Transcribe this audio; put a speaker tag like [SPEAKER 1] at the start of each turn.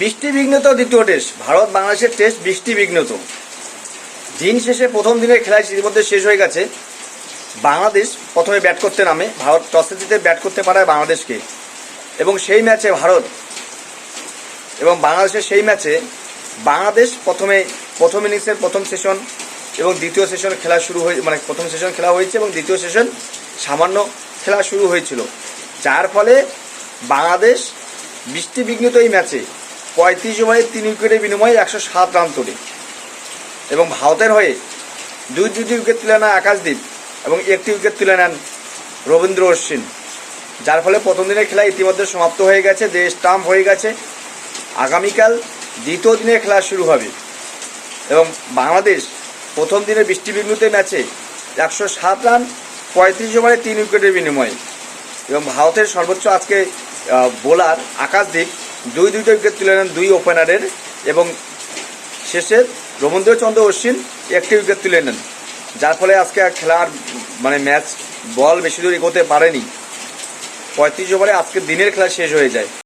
[SPEAKER 1] বৃষ্টি বিঘ্নত দ্বিতীয় টেস্ট ভারত বাংলাদেশের টেস্ট বৃষ্টি বিঘ্নত। দিন শেষে প্রথম দিনের খেলায় ইতিমধ্যে শেষ হয়ে গেছে। বাংলাদেশ প্রথমে ব্যাট করতে নামে, ভারত টসে জিতে ব্যাট করতে পারায় বাংলাদেশকে। এবং সেই ম্যাচে ভারত এবং বাংলাদেশের সেই ম্যাচে বাংলাদেশ প্রথমে, প্রথম ইনিংসের প্রথম সেশন এবং দ্বিতীয় সেশন খেলা শুরু হয়ে মানে প্রথম সেশন খেলা হয়েছে এবং দ্বিতীয় সেশন সামান্য খেলা শুরু হয়েছিল। যার ফলে বাংলাদেশ বৃষ্টি বিঘ্নিত এই ম্যাচে পঁয়ত্রিশ ওভারে তিন উইকেটের বিনিময়ে একশো সাত রান তোলে। এবং ভারতের হয়ে দুই দুটি উইকেট তুলে নেয় আকাশদ্বীপ এবং একটি উইকেট তুলে নেন রবীন্দ্র অশ্বিন। যার ফলে প্রথম দিনের খেলা ইতিমধ্যে সমাপ্ত হয়ে গেছে, দেশ স্টাম্প হয়ে গেছে। আগামীকাল দ্বিতীয় দিনের খেলা শুরু হবে এবং বাংলাদেশ প্রথম দিনের বৃষ্টি বিঘ্নিত ম্যাচে একশো সাত রান, পঁয়ত্রিশ ওভারে তিন উইকেটের বিনিময়ে। এবং ভারতের সর্বোচ্চ আজকে বোলার আকাশদীপ দুই দুইটা উইকেট তুলে নেন দুই ওপেনারের এবং শেষে রবীন্দ্রচন্দ্র অশ্বিন একটি উইকেট তুলে নেন, যার ফলে আজকে খেলার মানে ম্যাচ বল বেশি দূর এগোতে পারেনি। পঁয়ত্রিশ ওভারে আজকে দিনের খেলা শেষ হয়ে যায়।